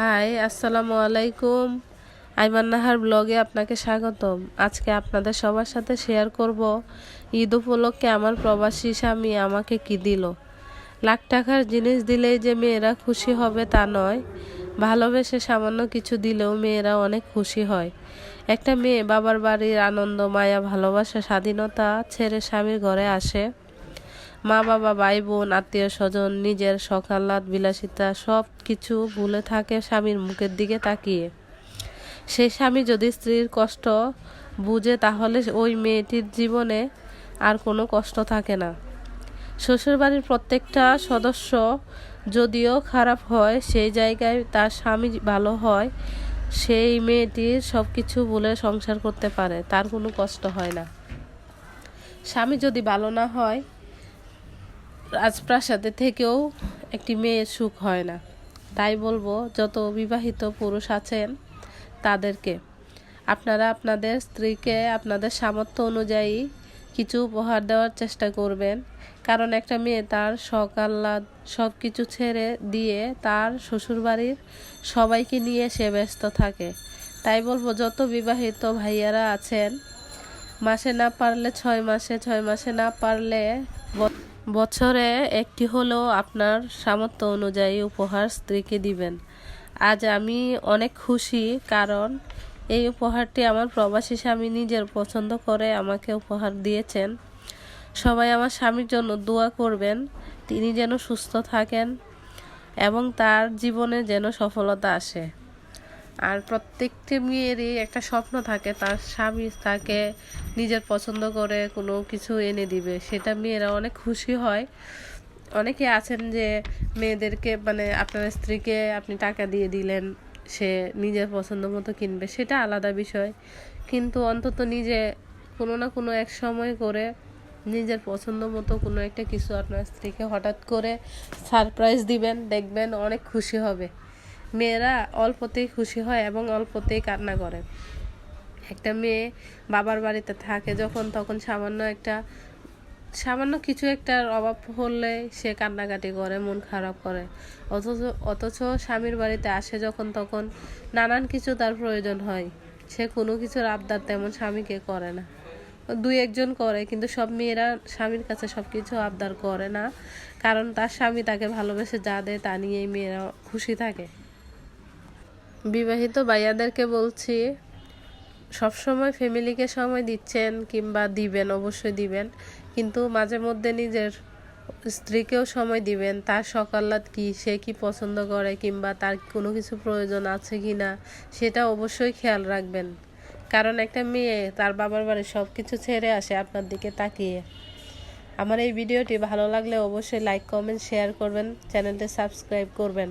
High, আসসালামু আলাইকুম। আইমান নাহার ব্লগে আপনাকে স্বাগতম। আজকে আপনাদের সবার সাথে শেয়ার করব ঈদ উপলক্ষে আমার প্রবাসী স্বামী আমাকে কি দিল। লাখ টাকার জিনিস দিলেই যে মেয়েরা খুশি হবে তা নয়, ভালোবেসে সামান্য কিছু দিলেও মেয়েরা অনেক খুশি হয়। একটা মেয়ে বাবার বাড়ির আনন্দ, মায়া, ভালোবাসা, স্বাধীনতা ছেড়ে স্বামীর ঘরে আসে। মা বাবা, ভাই বোন, আত্মীয় স্বজন, নিজের সকালাত বিলাসিতা সব কিছু ভুলে থাকে স্বামীর মুখের দিকে তাকিয়ে। সেই স্বামী যদি স্ত্রীর কষ্ট বুঝে, তাহলে ওই মেয়েটির জীবনে আর কোনো কষ্ট থাকে না। শ্বশুরবাড়ির প্রত্যেকটা সদস্য যদিও খারাপ হয়, সেই জায়গায় তার স্বামী ভালো হয়, সেই মেয়েটির সব কিছু বলে সংসার করতে পারে, তার কোনো কষ্ট হয় না। স্বামী যদি ভালো না হয় রাজপ্রাসাদে থেকেও একটি মেয়ের সুখ হয় না। তাই বলব, যত বিবাহিত পুরুষ আছেন তাদেরকে, আপনারা আপনাদের স্ত্রীকে, আপনাদের সামর্থ্য অনুযায়ী কিছু উপহার দেওয়ার চেষ্টা করবেন। কারণ একটা মেয়ে তার শখ, আহ্লাদ সব কিছু ছেড়ে দিয়ে তার শ্বশুরবাড়ির সবাইকে নিয়ে সে ব্যস্ত থাকে। তাই বলব, যত বিবাহিত ভাইয়ারা আছেন, মাসে না পারলে ছয় মাসে ছয় মাসে না পারলে বছরে একটি হলেও আপনার সামর্থ্য অনুযায়ী উপহার স্ত্রীকে দিবেন। আজ আমি অনেক খুশি কারণ এই উপহারটি আমার প্রবাসী স্বামী নিজের পছন্দ করে আমাকে উপহার দিয়েছেন। সবাই আমার স্বামীর জন্য দোয়া করবেন, তিনি যেন সুস্থ থাকেন এবং তার জীবনে যেন সফলতা আসে। আর প্রত্যেকটি মেয়েরই একটা স্বপ্ন থাকে, তার স্বামী তাকে নিজের পছন্দ করে কোনো কিছু এনে দিবে। সেটা মেয়েরা অনেক খুশি হয়। অনেকে আছেন যে মেয়েদেরকে মানে আপনার স্ত্রীকে আপনি টাকা দিয়ে দিলেন, সে নিজের পছন্দ মতো কিনবে, সেটা আলাদা বিষয়। কিন্তু অন্তত নিজে কোনো না কোনো এক সময় করে নিজের পছন্দ মতো কোনো একটা কিছু আপনার স্ত্রীকে হঠাৎ করে সারপ্রাইজ দিবেন, দেখবেন অনেক খুশি হবে। মেয়েরা অল্পতেই খুশি হয় এবং অল্পতেই কান্না করে। একটা মেয়ে বাবার বাড়িতে থাকে যখন তখন সামান্য একটা, সামান্য কিছু একটার অভাব হলে সে কান্নাকাটি করে, মন খারাপ করে। অথচ অথচ স্বামীর বাড়িতে আসে যখন তখন নানান কিছু তার প্রয়োজন হয়। সে কোনো কিছুর আবদার তেমন স্বামীকে করে না। দুই একজন করে, কিন্তু সব মেয়েরা স্বামীর কাছে সব কিছু আবদার করে না। কারণ তার স্বামী তাকে ভালোবেসে যা দেয় তা নিয়েই মেয়েরা খুশি থাকে। বিবাহিত ভাইয়াদেরকে বলছি, সবসময় ফ্যামিলিকে সময় দিচ্ছেন কিংবা দিবেন, অবশ্যই দিবেন। কিন্তু মাঝে মধ্যে নিজের স্ত্রীকেও সময় দিবেন। তার সকালাত কি, সে কি পছন্দ করে কিংবা তার কোনো কিছু প্রয়োজন আছে কি না সেটা অবশ্যই খেয়াল রাখবেন। কারণ একটা মেয়ে, তার বাবার বাড়ি সব কিছু ছেড়ে আসে আপনার দিকে তাকিয়ে। আমার এই ভিডিওটি ভালো লাগলে অবশ্যই লাইক, কমেন্ট, শেয়ার করবেন, চ্যানেলটি সাবস্ক্রাইব করবেন।